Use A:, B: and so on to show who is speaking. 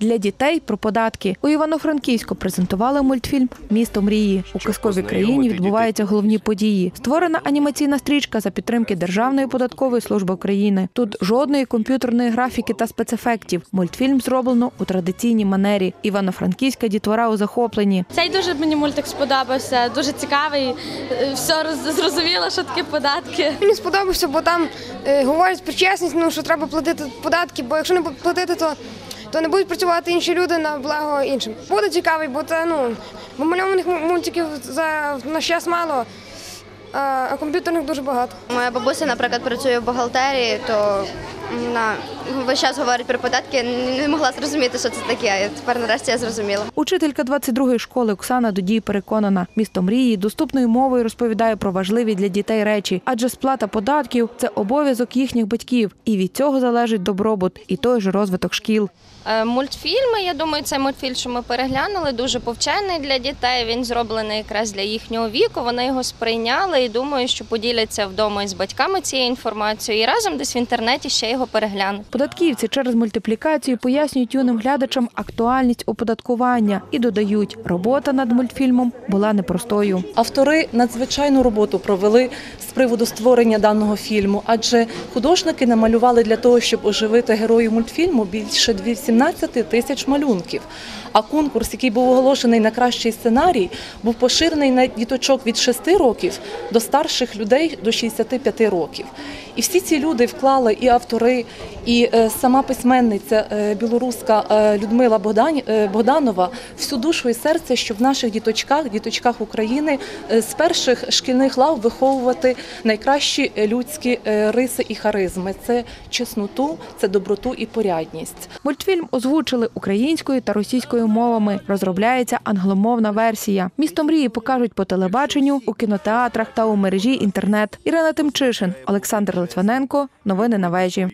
A: для дітей про податки. У Івано-Франківську презентували мультфільм Місто мрії. У казковій країні відбуваються головні події. Створена анімаційна стрічка за підтримки Державної податкової служби України. Тут жодної комп'ютерної графіки та спецефектів. Мультфільм зроблено у традиційній манері. Івано-Франківська дітвора у захопленні.
B: Цей дуже мені мультик сподобався, дуже цікавий. е, Все роз- зрозуміло, що таке податки.
C: Мені сподобався, бо там е, говорять про чесність, ну, що треба платити податки, бо якщо не платити, то, то не будуть працювати інші люди на благо іншим. Буде цікавий, бо це ну, мальованих мультиків за на час мало, а комп'ютерних дуже багато.
D: Моя бабуся, наприклад, працює в бухгалтерії, то вона весь час говорить про податки, не могла зрозуміти, що це таке. І тепер нарешті я зрозуміла.
A: Учителька 22-ї школи Оксана Додій переконана, місто мрії доступною мовою розповідає про важливі для дітей речі, адже сплата податків це обов'язок їхніх батьків, і від цього залежить добробут і той же розвиток шкіл.
E: Е, Мультфільми, я думаю, цей мультфільм, що ми переглянули, дуже повчений для дітей. Він зроблений якраз для їхнього віку. Вони його сприйняли і думаю, що поділяться вдома із батьками цією інформацією і разом десь в інтернеті ще його переглянуть.
A: Податківці через мультиплікацію пояснюють юним глядачам актуальність оподаткування і додають, робота над мультфільмом була непростою.
F: Автори надзвичайну роботу провели з приводу створення даного фільму, адже художники намалювали для того, щоб оживити героїв мультфільму більше 18 тисяч малюнків. А конкурс, який був оголошений на кращий сценарій, був поширений на діточок від 6 років до старших людей до 65 років. І всі ці люди вклали і автори, і е, сама письменниця е, білоруська е, Людмила Богдан- Богданова всю душу і серце, щоб в наших діточках, діточках України з перших шкільних лав виховувати найкращі людські риси і харизми. Це чесноту, це доброту і порядність.
A: Мультфільм озвучили українською та російською мовами. Розробляється англомовна версія. Місто мрії покажуть по телебаченню, у кінотеатрах та у мережі інтернет. Ірина Тимчишин, Олександр Литвиненко. Новини на вежі.